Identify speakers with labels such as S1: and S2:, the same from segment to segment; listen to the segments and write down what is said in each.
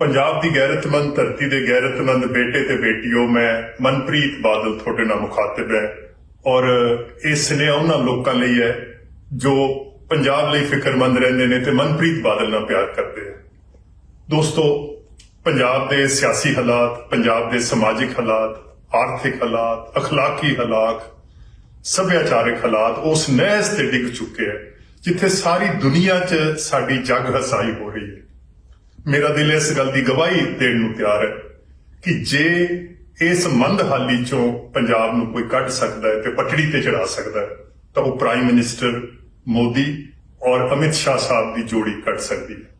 S1: ਪੰਜਾਬ ਦੀ ਗੈਰਤਮੰਦ, ਧਰਤੀ ਦੇ ਗੈਰਤਮੰਦ ਬੇਟੇ ਤੇ ਬੇਟੀਓ, ਮੈਂ ਮਨਪ੍ਰੀਤ ਬਾਦਲ ਤੁਹਾਡੇ ਨਾਲ ਮੁਖਾਤਿਬ ਹੈ ਔਰ ਇਹ ਸੁਨੇਹਾ ਉਹਨਾਂ ਲੋਕਾਂ ਲਈ ਹੈ ਜੋ ਪੰਜਾਬ ਲਈ ਫਿਕਰਮੰਦ ਰਹਿੰਦੇ ਨੇ ਤੇ ਮਨਪ੍ਰੀਤ ਬਾਦਲ ਨਾਲ ਪਿਆਰ ਕਰਦੇ ਆ। ਦੋਸਤੋ, ਪੰਜਾਬ ਦੇ ਸਿਆਸੀ ਹਾਲਾਤ, ਪੰਜਾਬ ਦੇ ਸਮਾਜਿਕ ਹਾਲਾਤ, ਆਰਥਿਕ ਹਾਲਾਤ, ਅਖਲਾਕੀ ਹਾਲਾਤ, ਸੱਭਿਆਚਾਰਕ ਹਾਲਾਤ ਉਸ ਨਹਿਸ ਤੇ ਡਿੱਗ ਚੁੱਕੇ ਹੈ ਜਿੱਥੇ ਸਾਰੀ ਦੁਨੀਆ 'ਚ ਸਾਡੀ ਜੰਗ ਹਸਾਈ ਹੋ ਰਹੀ ਹੈ। ਮੇਰਾ ਦਿਲ ਇਸ ਗੱਲ ਦੀ ਗਵਾਹੀ ਦੇਣ ਨੂੰ ਤਿਆਰ ਹੈ ਕਿ ਜੇ ਇਸ ਮੰਦਹਾਲੀ ਚੋਂ ਪੰਜਾਬ ਨੂੰ ਕੋਈ ਕੱਢ ਸਕਦਾ ਹੈ ਤੇ ਪਟੜੀ ਤੇ ਚੜਾ ਸਕਦਾ ਹੈ, ਤਾਂ ਉਹ ਪ੍ਰਾਈਮ ਮਿਨਿਸਟਰ ਮੋਦੀ ਔਰ ਅਮਿਤ ਸ਼ਾਹ ਸਾਹਿਬ ਦੀ ਜੋੜੀ ਕੱਢ ਸਕਦੀ ਹੈ।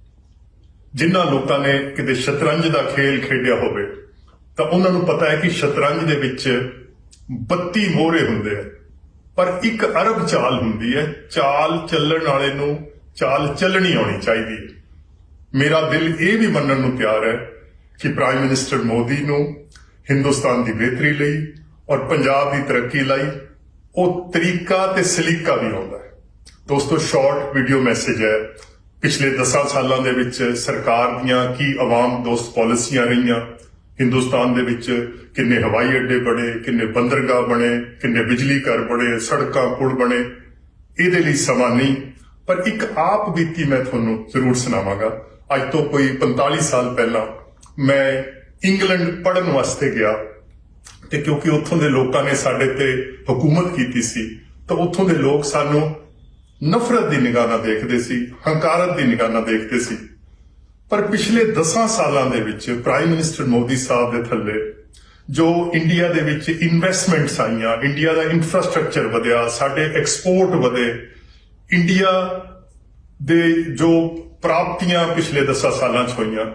S1: ਜਿਨ੍ਹਾਂ ਲੋਕਾਂ ਨੇ ਕਿਤੇ ਸ਼ਤਰੰਜ ਦਾ ਖੇਲ ਖੇਡਿਆ ਹੋਵੇ, ਤਾਂ ਉਹਨਾਂ ਨੂੰ ਪਤਾ ਹੈ ਕਿ ਸ਼ਤਰੰਜ ਦੇ ਵਿੱਚ 32 ਮੋਹਰੇ ਹੁੰਦੇ ਆ, ਪਰ ਇੱਕ ਅਰਬ ਚਾਲ ਹੁੰਦੀ ਹੈ, ਚਾਲ ਚੱਲਣ ਵਾਲੇ ਨੂੰ ਚਾਲ ਚੱਲਣੀ ਆਉਣੀ ਚਾਹੀਦੀ ਹੈ। ਮੇਰਾ ਦਿਲ ਇਹ ਵੀ ਮੰਨਣ ਨੂੰ ਤਿਆਰ ਹੈ ਕਿ ਪ੍ਰਾਈਮ ਮਿਨਿਸਟਰ ਮੋਦੀ ਨੂੰ ਹਿੰਦੁਸਤਾਨ ਦੀ ਬਿਹਤਰੀ ਲਈ ਔਰ ਪੰਜਾਬ ਦੀ ਤਰੱਕੀ ਲਈ ਉਹ ਤਰੀਕਾ ਤੇ ਸਲੀਕਾ ਵੀ ਆਉਂਦਾ ਹੈ। ਦੋਸਤੋ ਸ਼ਾਰਟ ਵੀਡੀਓ ਮੈਸੇਜ ਹੈ। ਪਿਛਲੇ 10 ਸਾਲਾਂ ਦੇ ਵਿੱਚ ਸਰਕਾਰ ਦੀਆਂ ਕੀ ਆਵਾਮ ਦੋਸਤ ਪਾਲਿਸੀਆਂ ਰਹੀਆਂ? ਹਿੰਦੁਸਤਾਨ ਦੇ ਵਿੱਚ ਕਿੰਨੇ ਹਵਾਈ ਅੱਡੇ ਬਣੇ, ਕਿੰਨੇ ਬੰਦਰਗਾਹ ਬਣੇ, ਕਿੰਨੇ ਬਿਜਲੀ ਘਰ ਬਣੇ, ਸੜਕਾਂ, ਪੁਲ ਬਣੇ। ਇਹਦੇ ਲਈ ਸਮਾਂ ਨਹੀਂ, ਪਰ ਇੱਕ ਆਪ ਬੀਤੀ ਮੈਂ ਤੁਹਾਨੂੰ ਜ਼ਰੂਰ ਸੁਣਾਵਾਂਗਾ। ਅੱਜ ਤੋਂ ਕੋਈ 45 ਸਾਲ ਪਹਿਲਾਂ ਮੈਂ ਇੰਗਲੈਂਡ ਪੜਨ ਵਾਸਤੇ ਗਿਆ ਤੇ ਕਿਉਂਕਿ ਉੱਥੋਂ ਦੇ ਲੋਕਾਂ ਨੇ ਸਾਡੇ ਤੇ ਹਕੂਮਤ ਕੀਤੀ ਸੀ, ਤਾਂ ਉੱਥੋਂ ਦੇ ਲੋਕ ਸਾਨੂੰ ਨਫ਼ਰਤ ਦੀ ਨਿਗਾਹ ਨਾਲ ਦੇਖਦੇ ਸੀ, ਹੰਕਾਰਤ ਦੀ ਨਿਗਾਹ ਨਾਲ ਦੇਖਦੇ ਸੀ। ਪਰ ਪਿਛਲੇ 10 ਸਾਲਾਂ ਦੇ ਵਿੱਚ ਪ੍ਰਾਈਮ ਮਿਨਿਸਟਰ ਮੋਦੀ ਸਾਹਿਬ ਦੇ ਥੱਲੇ ਜੋ ਇੰਡੀਆ ਦੇ ਵਿੱਚ ਇਨਵੈਸਟਮੈਂਟਸ ਆਈਆਂ ਇੰਡੀਆ ਦਾ ਇਨਫਰਾਸਟ੍ਰਕਚਰ ਵਧਿਆ, ਸਾਡੇ ਐਕਸਪੋਰਟ ਵਧੇ ਇੰਡੀਆ ਦੇ ਜੋ ਪ੍ਰਾਪਤੀਆਂ ਪਿਛਲੇ 10 ਸਾਲਾਂ 'ਚ ਹੋਈਆਂ।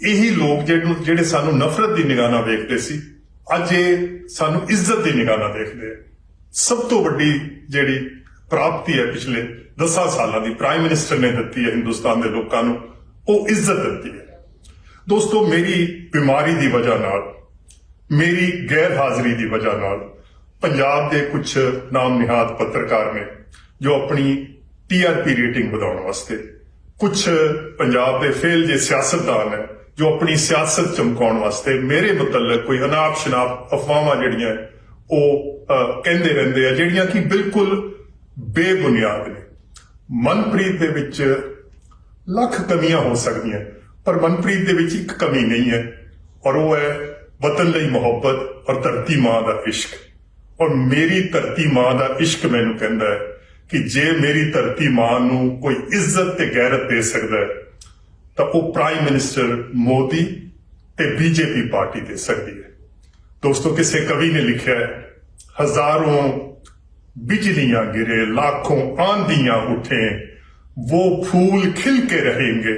S1: ਇਹੀ ਲੋਕ ਜਿਹੜੇ ਜਿਹੜੇ ਸਾਨੂੰ ਨਫ਼ਰਤ ਦੀ ਨਿਗਾਹ ਨਾਲ ਵੇਖਦੇ ਸੀ, ਅੱਜ ਇਹ ਸਾਨੂੰ ਇੱਜ਼ਤ ਦੀ ਨਿਗਾਹ ਨਾਲ ਦੇਖਦੇ ਆ। ਸਭ ਤੋਂ ਵੱਡੀ ਜਿਹੜੀ ਪ੍ਰਾਪਤੀ ਹੈ ਪਿਛਲੇ 10 ਸਾਲਾਂ ਦੀ ਪ੍ਰਾਈਮ ਮਿਨਿਸਟਰ ਨੇ ਦਿੱਤੀ ਹੈ ਹਿੰਦੁਸਤਾਨ ਦੇ ਲੋਕਾਂ ਨੂੰ, ਉਹ ਇੱਜ਼ਤ ਦਿੱਤੀ ਹੈ। ਦੋਸਤੋ, ਮੇਰੀ ਬਿਮਾਰੀ ਦੀ ਵਜ੍ਹਾ ਨਾਲ, ਮੇਰੀ ਗੈਰ ਹਾਜ਼ਰੀ ਦੀ ਵਜ੍ਹਾ ਨਾਲ, ਪੰਜਾਬ ਦੇ ਕੁਝ ਨਾਮ ਨਿਹਾਦ ਪੱਤਰਕਾਰ ਨੇ ਜੋ ਆਪਣੀ ਟੀਆਰਪੀ ਰੇਟਿੰਗ ਵਧਾਉਣ ਵਾਸਤੇ ਕੁਝ ਪੰਜਾਬ ਦੇ ਫੇਲ ਜੇ ਸਿਆਸਤਦਾਨ ਹੈ, ਜੋ ਆਪਣੀ ਸਿਆਸਤ ਚਮਕਾਉਣ ਵਾਸਤੇ ਮੇਰੇ ਮੁਤਲਕ ਕੋਈ ਅਨਾਪ ਸ਼ਨਾਪ ਅਫਵਾਹਾਂ ਜਿਹੜੀਆਂ ਉਹ ਕਹਿੰਦੇ ਰਹਿੰਦੇ ਆ, ਜਿਹੜੀਆਂ ਕਿ ਬਿਲਕੁਲ ਬੇਬੁਨਿਆਦ ਨੇ। ਮਨਪ੍ਰੀਤ ਦੇ ਵਿੱਚ ਲੱਖ ਕਮੀਆਂ ਹੋ ਸਕਦੀਆਂ, ਪਰ ਮਨਪ੍ਰੀਤ ਦੇ ਵਿੱਚ ਇੱਕ ਕਮੀ ਨਹੀਂ ਹੈ, ਔਰ ਉਹ ਹੈ ਵਤਨ ਲਈ ਮੁਹੱਬਤ ਔਰ ਧਰਤੀ ਮਾਂ ਦਾ ਇਸ਼ਕ। ਔਰ ਮੇਰੀ ਧਰਤੀ ਮਾਂ ਦਾ ਇਸ਼ਕ ਮੈਨੂੰ ਕਹਿੰਦਾ ਹੈ ਕਿ ਜੇ ਮੇਰੀ ਧਰਤੀ ਮਾਂ ਨੂੰ ਕੋਈ ਇੱਜ਼ਤ ਤੇ ਗੈਰਤ ਦੇ ਸਕਦਾ ਹੈ, ਤਾਂ ਉਹ ਪ੍ਰਾਈਮ ਮਿਨਿਸਟਰ ਮੋਦੀ ਤੇ ਬੀਜੇਪੀ ਪਾਰਟੀ ਦੇ ਸਕਦੀ ਹੈ। ਦੋਸਤੋ, ਕਿਸੇ ਕਵੀ ਨੇ ਲਿਖਿਆ ਹੈ, ਹਜ਼ਾਰੋਂ ਬਿਜਲੀਆਂ ਗਿਰੇ, ਲੱਖੋਂ ਆਂਧੀਆਂ ਉਠੇ वो फूल खिल के रहेंगे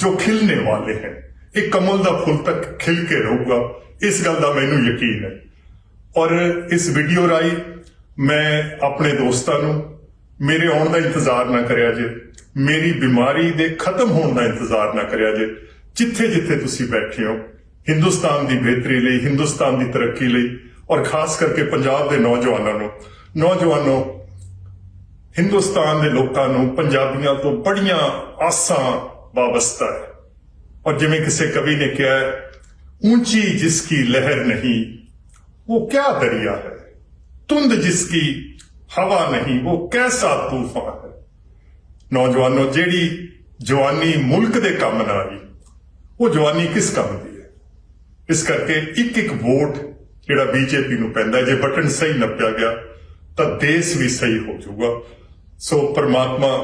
S1: जो खिलने वाले हैं ਇਹ ਕਮਲ ਦਾ ਫੁੱਲ ਤੱਕ ਖਿਲ ਕੇ ਰਹੂਗਾ, ਇਸ ਗੱਲ ਦਾ ਮੈਨੂੰ ਯਕੀਨ ਹੈ। ਔਰ ਇਸ ਵੀਡੀਓ ਰਾਈ ਮੈਂ ਆਪਣੇ ਦੋਸਤਾਂ ਨੂੰ ਮੇਰੇ ਆਉਣ ਦਾ ਇੰਤਜ਼ਾਰ ਨਾ ਕਰਿਆ ਜੇ, ਮੇਰੀ ਬਿਮਾਰੀ ਦੇ ਖਤਮ ਹੋਣ ਦਾ ਇੰਤਜ਼ਾਰ ਨਾ ਕਰਿਆ ਜੇ, ਜਿੱਥੇ ਜਿੱਥੇ ਤੁਸੀਂ ਬੈਠੇ ਹੋ, ਹਿੰਦੁਸਤਾਨ ਦੀ ਬਿਹਤਰੀ ਲਈ, ਹਿੰਦੁਸਤਾਨ ਦੀ ਤਰੱਕੀ ਲਈ, ਔਰ ਖਾਸ ਕਰਕੇ ਪੰਜਾਬ ਦੇ ਨੌਜਵਾਨਾਂ ਨੂੰ, ਨੌਜਵਾਨੋ, ਹਿੰਦੁਸਤਾਨ ਦੇ ਲੋਕਾਂ ਨੂੰ ਪੰਜਾਬੀਆਂ ਤੋਂ ਬੜੀਆਂ ਆਸਾਂ ਵਾਬਸਤਾ ਹੈ। ਔਰ ਜਿਵੇਂ ਕਿਸੇ ਕਵੀ ਨੇ ਕਿਹਾ ਉੱਚੀ ਜਿਸ ਲਹਿਰ ਨਹੀਂ, ਉਹ ਕਿਆ ਦਰਿਆ ਹੈ? ਤੁੰਦ ਜਿਸ ਕੀ ਹਵਾ ਨਹੀਂ, ਉਹ ਕੈਸਾ ਤੂਫਾਨ ਹੈ? ਨੌਜਵਾਨੋ, ਜਿਹੜੀ ਜਵਾਨੀ ਮੁਲਕ ਦੇ ਕੰਮ ਨਾ ਆਈ, ਉਹ ਜਵਾਨੀ ਕਿਸ ਕੰਮ ਦੀ ਹੈ? ਇਸ ਕਰਕੇ ਇੱਕ ਇੱਕ ਵੋਟ ਜਿਹੜਾ ਬੀਜੇਪੀ ਨੂੰ ਪੈਂਦਾ, ਜੇ ਬਟਨ ਸਹੀ ਨੱਪਿਆ ਗਿਆ, ਤਾਂ ਦੇਸ਼ ਵੀ ਸਹੀ ਹੋ ਜਾਊਗਾ। ਸੋ ਪਰਮਾਤਮਾ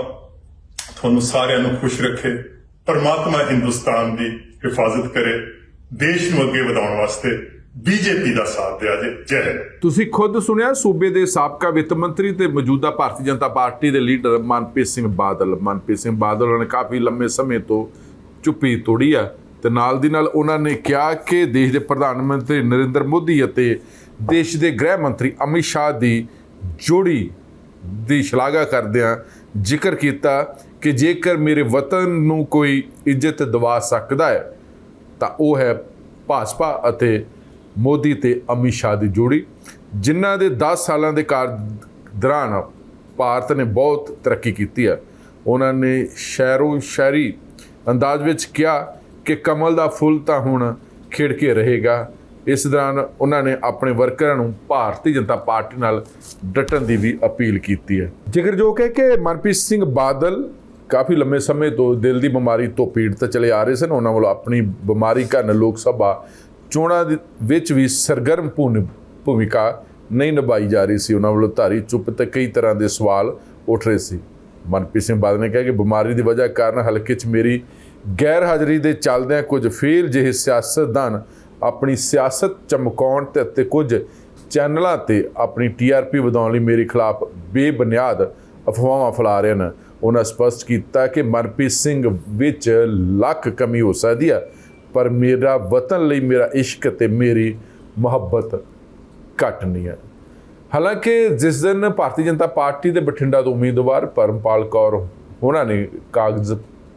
S1: ਤੁਹਾਨੂੰ ਸਾਰਿਆਂ ਨੂੰ ਖੁਸ਼ ਰੱਖੇ, ਪਰਮਾਤਮਾ ਹਿੰਦੁਸਤਾਨ ਦੀ ਹਿਫਾਜ਼ਤ ਕਰੇ, ਦੇਸ਼ ਨੂੰ ਅੱਗੇ ਵਧਾਉਣ ਵਾਸਤੇ। ਬੀਜੇਪੀ ਦਾ ਸਾਥ ਦਿਆ ਜੇ। ਜੈ
S2: ਤੁਸੀਂ ਖੁਦ ਸੁਣਿਆ ਸੂਬੇ ਦੇ ਸਾਬਕਾ ਵਿੱਤ ਮੰਤਰੀ ਤੇ ਮੌਜੂਦਾ ਭਾਰਤੀ ਜਨਤਾ ਪਾਰਟੀ ਦੇ ਲੀਡਰ ਮਨਪ੍ਰੀਤ ਸਿੰਘ ਬਾਦਲ। ਮਨਪ੍ਰੀਤ ਸਿੰਘ ਬਾਦਲ ਨੇ ਕਾਫੀ ਲੰਮੇ ਸਮੇਂ ਤੋਂ ਚੁੱਪੀ ਤੋੜੀ ਆ ਤੇ ਨਾਲ ਦੀ ਨਾਲ ਉਹਨਾਂ ਨੇ ਕਿਹਾ ਕਿ ਦੇਸ਼ ਦੇ ਪ੍ਰਧਾਨ ਮੰਤਰੀ ਨਰਿੰਦਰ ਮੋਦੀ ਅਤੇ ਦੇਸ਼ ਦੇ ਗ੍ਰਹਿ ਮੰਤਰੀ ਅਮਿਤ ਸ਼ਾਹ ਦੀ ਜੋੜੀ ਦੀ ਸ਼ਲਾਘਾ ਕਰਦਿਆਂ ਜ਼ਿਕਰ ਕੀਤਾ ਕਿ ਜੇਕਰ ਮੇਰੇ ਵਤਨ ਨੂੰ ਕੋਈ ਇੱਜ਼ਤ ਦਿਵਾ ਸਕਦਾ ਹੈ, ਤਾਂ ਉਹ ਹੈ ਭਾਜਪਾ ਅਤੇ ਮੋਦੀ ਤੇ ਅਮਿਤ ਸ਼ਾਹ ਦੀ ਜੋੜੀ, ਜਿਨ੍ਹਾਂ ਦੇ 10 ਸਾਲਾਂ ਦੇ ਕਾਰ ਦੌਰਾਨ ਭਾਰਤ ਨੇ ਬਹੁਤ ਤਰੱਕੀ ਕੀਤੀ ਹੈ। ਉਹਨਾਂ ਨੇ ਸ਼ਹਿਰੋ ਸ਼ਹਿਰੀ ਅੰਦਾਜ਼ ਵਿੱਚ ਕਿਹਾ ਕਿ ਕਮਲ ਦਾ ਫੁੱਲ ਤਾਂ ਹੁਣ ਖਿੜ ਕੇ ਰਹੇਗਾ। ਇਸ ਦੌਰਾਨ ਉਹਨਾਂ ਨੇ ਆਪਣੇ ਵਰਕਰਾਂ ਨੂੰ ਭਾਰਤੀ ਜਨਤਾ ਪਾਰਟੀ ਨਾਲ ਡਟਣ ਦੀ ਵੀ ਅਪੀਲ ਕੀਤੀ ਹੈ। ਜ਼ਿਕਰਯੋਗ ਹੈ ਕਿ ਮਨਪ੍ਰੀਤ ਸਿੰਘ ਬਾਦਲ ਕਾਫੀ ਲੰਮੇ ਸਮੇਂ ਤੋਂ ਦਿਲ ਦੀ ਬਿਮਾਰੀ ਤੋਂ ਪੀੜਤ ਚਲੇ ਆ ਰਹੇ ਸਨ। ਉਹਨਾਂ ਵੱਲੋਂ ਆਪਣੀ ਬਿਮਾਰੀ ਕਾਰਨ ਲੋਕ ਸਭਾ ਚੋਣਾਂ ਦੇ ਵਿੱਚ ਵੀ ਸਰਗਰਮ ਭੂਨ- ਭੂਮਿਕਾ ਨਹੀਂ ਨਿਭਾਈ ਜਾ ਰਹੀ ਸੀ। ਉਹਨਾਂ ਵੱਲੋਂ ਧਾਰੀ ਚੁੱਪ ਤੇ ਕਈ ਤਰ੍ਹਾਂ ਦੇ ਸਵਾਲ ਉੱਠ ਰਹੇ ਸੀ। ਮਨਪ੍ਰੀਤ ਸਿੰਘ ਬਾਦਲ ਨੇ ਕਿਹਾ ਕਿ ਬਿਮਾਰੀ ਦੀ ਵਜ੍ਹਾ ਕਾਰਨ ਹਲਕੇ 'ਚ ਮੇਰੀ ਗੈਰ ਹਾਜ਼ਰੀ ਦੇ ਚੱਲਦਿਆਂ ਕੁਝ ਫੇਲ ਜਿਹੇ ਸਿਆਸਤਦਾਨ ਆਪਣੀ ਸਿਆਸਤ ਚਮਕਾਉਣ ਤੇ ਅਤੇ ਕੁਝ ਚੈਨਲਾਂ ਤੇ ਆਪਣੀ ਟੀਆਰਪੀ ਵਧਾਉਣ ਲਈ ਮੇਰੇ ਖਿਲਾਫ ਬੇਬੁਨਿਆਦ ਅਫਵਾਹਾਂ ਫੈਲਾ ਰਹੇ ਹਨ। ਉਹਨਾਂ ਸਪਸ਼ਟ ਕੀਤਾ ਕਿ ਮਨਪ੍ਰੀਤ ਸਿੰਘ ਵਿੱਚ ਲੱਖ ਕਮੀ ਹੋ ਸਕਦੀ ਹੈ। ਪਰ ਮੇਰਾ ਵਤਨ ਲਈ ਮੇਰਾ ਇਸ਼ਕ ਤੇ ਮੇਰੀ ਮੁਹੱਬਤ ਘੱਟ ਨਹੀਂ ਹੈ। ਹਾਲਾਂਕਿ ਜਿਸ ਦਿਨ ਭਾਰਤੀ ਜਨਤਾ ਪਾਰਟੀ ਦੇ ਬਠਿੰਡਾ ਤੋਂ ਉਮੀਦਵਾਰ ਪਰਮਪਾਲ ਕੌਰ ਉਹਨਾਂ ਨੇ ਕਾਗਜ਼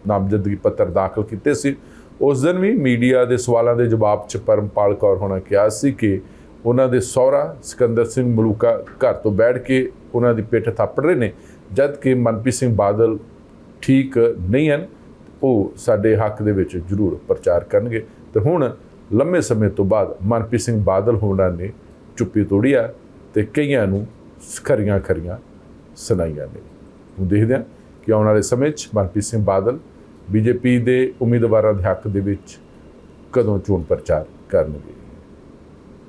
S2: ਨਾਮਜ਼ਦਗੀ ਪੱਤਰ ਦਾਖਲ ਕੀਤੇ ਸੀ, ਉਸ ਦਿਨ ਵੀ ਮੀਡੀਆ ਦੇ ਸਵਾਲਾਂ ਦੇ ਜਵਾਬ 'ਚ ਪਰਮਪਾਲ ਕੌਰ ਹੋਣਾ ਕਿਹਾ ਸੀ ਕਿ ਉਹਨਾਂ ਦੇ ਸਹੁਰਾ ਸਿਕੰਦਰ ਸਿੰਘ ਮਲੂਕਾ ਘਰ ਤੋਂ ਬੈਠ ਕੇ ਉਹਨਾਂ ਦੀ ਪਿੱਠ ਥਾਪੜ ਰਹੇ ਨੇ ਜਦ ਕਿ ਮਨਪ੍ਰੀਤ ਸਿੰਘ ਬਾਦਲ ਠੀਕ ਨਹੀਂ ਹਨ। ਉਹ ਸਾਡੇ ਹੱਕ ਦੇ ਵਿੱਚ ਜ਼ਰੂਰ ਪ੍ਰਚਾਰ ਕਰਨਗੇ। ਤੇ ਹੁਣ ਲੰਮੇ ਸਮੇਂ ਤੋਂ ਬਾਅਦ ਮਨਪ੍ਰੀਤ ਸਿੰਘ ਬਾਦਲ ਹੋਣਾ ਨੇ ਚੁੱਪੀ ਤੋੜੀ ਆ ਤੇ ਕਈਆਂ ਨੂੰ ਖਰੀਆਂ ਖਰੀਆਂ ਸੁਣਾਈਆਂ ਨੇ। ਹੁਣ ਦੇਖਦੇ ਹਾਂ ਕਿ ਆਉਣ ਵਾਲੇ ਸਮੇਂ 'ਚ ਮਨਪ੍ਰੀਤ ਸਿੰਘ ਬਾਦਲ ਬੀਜੇਪੀ ਦੇ ਉਮੀਦਵਾਰਾਂ ਦੇ ਹੱਕ ਦੇ ਵਿੱਚ ਕਦੋਂ ਚੋਣ ਪ੍ਰਚਾਰ ਕਰਨਗੇ।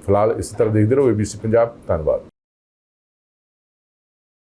S2: ਫਿਲਹਾਲ ਇਸ ਤਰ੍ਹਾਂ ਦੇਖਦੇ ਰਹੋ ਏਬੀਸੀ ਪੰਜਾਬ, ਧੰਨਵਾਦ।